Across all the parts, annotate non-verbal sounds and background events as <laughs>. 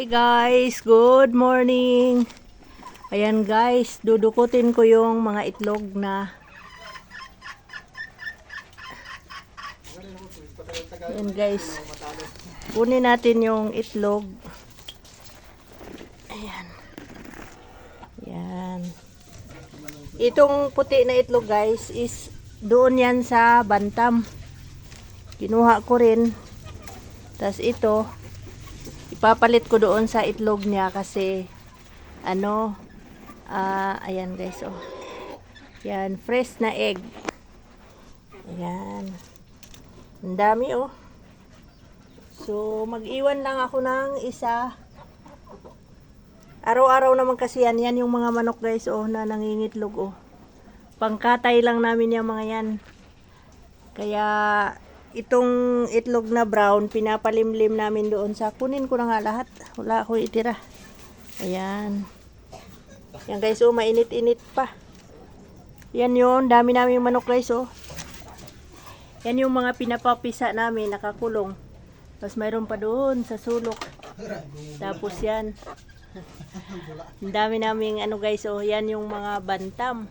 Hi guys, good morning. Ayan guys, dudukutin ko yung mga itlog na Ayan guys. Kunin natin yung itlog. Ayan. Ayan. Itong puti na itlog guys is doon yan sa bantam. Kinuha ko rin. Tapos ito, ipapalit ko doon sa itlog niya kasi ano, ah, ayan guys, oh. Yan, fresh na egg. Ayan. Ang dami, oh. So, mag-iwan lang ako ng isa. Araw-araw naman kasi yan. Yan yung mga manok guys, oh, na nangingitlog, oh. Pangkatay lang namin yung mga yan. Kaya, itong itlog na brown, pinapalimlim namin doon sa, kunin ko na nga lahat. Wala ako itira. Ayan. Yan guys, oh, mainit-init pa. Yan yun, dami namin manok guys, oh. Yan yung mga pinapapisa namin, nakakulong. Tapos mayroon pa doon sa sulok. Tapos yan. <laughs> Ang dami naming ano guys, oh, yan yung mga bantam.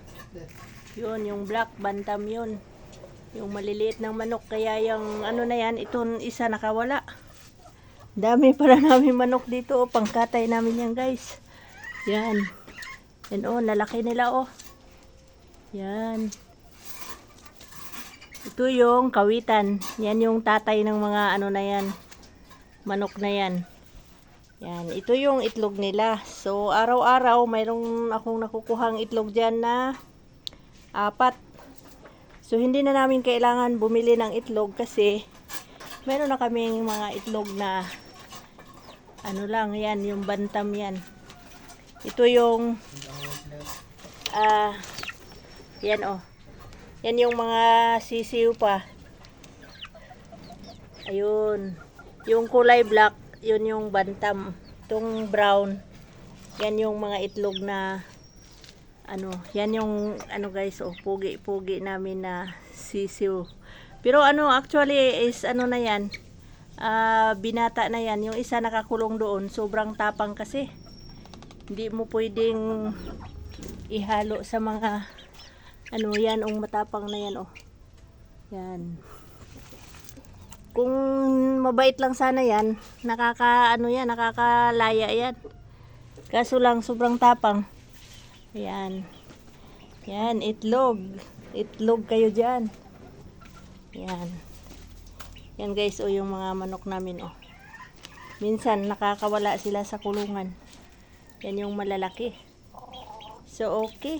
Yun, yung black bantam yun. Yung maliliit ng manok. Kaya yung ano na yan, itong isa nakawala. Dami <laughs> para namin manok dito, oh. Pangkatay namin yan guys. Yan. Yan oh, lalaki nila oh. Yan. Ito yung kawitan. Yan yung tatay ng mga ano na yan. Manok na yan. Yan. Ito yung itlog nila. So, araw-araw, mayroong akong nakukuhang itlog dyan na apat. So, hindi na namin kailangan bumili ng itlog kasi meron na kaming mga itlog na ano lang, yan, yung bantam yan. Ito yung ah, yan oh. Yan yung mga sisiw pa. Ayun. Yung kulay black, yun yung bantam. Itong brown, yan yung mga itlog na ano, yan yung ano guys, oh, pugi-pugi namin na sisiw. Pero ano, actually is ano na yan, ah, binata na yan. Yung isa nakakulong doon, sobrang tapang kasi. Hindi mo pwedeng ihalo sa mga ano yan, ang matapang na yan, oh. Yan. Kung mabait lang sana yan, nakaka, ano yan, nakakalaya yan. Kaso lang, sobrang tapang. Yan. Yan, itlog. Itlog kayo dyan. Yan. Yan guys, oh, yung mga manok namin, oh. Minsan, nakakawala sila sa kulungan. Yan yung malalaki. So, okay.